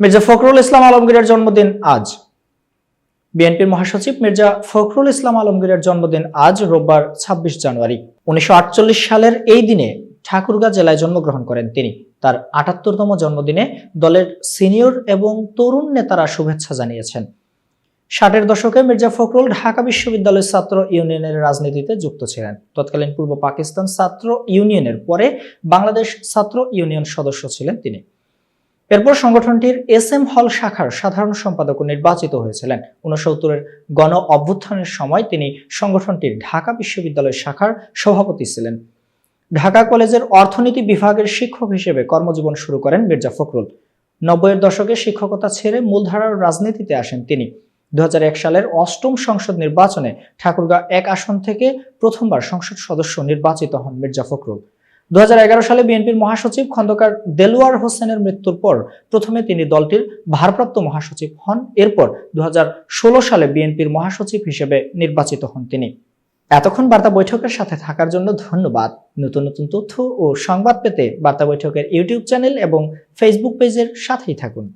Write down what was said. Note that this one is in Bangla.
মির্জা ফখরুল ইসলাম আলমগীরের জন্মদিন আজ। বিএনপির মহাসচিব মির্জা ফখরুল ইসলাম আলমগীরের জন্মদিন আজ, রোববার, ছাব্বিশ জানুয়ারি। উনিশশো আটচল্লিশ সালের এই দিনে ঠাকুরগাঁ জেলায় জন্মগ্রহণ করেন তিনি। তার আটাত্তরতম জন্মদিনে দলের সিনিয়র এবং তরুণ নেতারা শুভেচ্ছা জানিয়েছেন। ষাটের দশকে মির্জা ফখরুল ঢাকা বিশ্ববিদ্যালয়ের ছাত্র ইউনিয়নের রাজনীতিতে যুক্ত ছিলেন। তৎকালীন পূর্ব পাকিস্তান ছাত্র ইউনিয়নের পরে বাংলাদেশ ছাত্র ইউনিয়ন সদস্য ছিলেন তিনি। এরপর সংগঠনটির এস এম হল শাখার সাধারণ সম্পাদক নির্বাচিত হয়েছিলেন। উনসত্তরের গণ অভ্যুত্থানের সময় তিনি সংগঠনটির ঢাকা বিশ্ববিদ্যালয় শাখার সভাপতি ছিলেন। ঢাকা কলেজের অর্থনীতি বিভাগের শিক্ষক হিসেবে কর্মজীবন শুরু করেন মির্জা ফখরুল। নব্বইয়ের দশকে শিক্ষকতা ছেড়ে মূলধারার রাজনীতিতে আসেন তিনি। দু হাজার এক সালের অষ্টম সংসদ নির্বাচনে ঠাকুরগাঁ এক আসন থেকে প্রথমবার সংসদ সদস্য নির্বাচিত হন মির্জা ফখরুল। দু হাজার এগারো সালে বিএনপির মহাসচিব খন্দকার দেলোয়ার হোসেনের মৃত্যুর পর প্রথমে তিনি দলটির ভারপ্রাপ্ত মহাসচিব হন। এরপর দু হাজার ষোলো সালে বিএনপির মহাসচিব হিসেবে নির্বাচিত হন তিনি। এতক্ষণ বার্তা বৈঠকের সাথে থাকার জন্য ধন্যবাদ। নতুন নতুন তথ্য ও সংবাদ পেতে বার্তা বৈঠকের ইউটিউব চ্যানেল এবং ফেসবুক পেজের সাথেই থাকুন।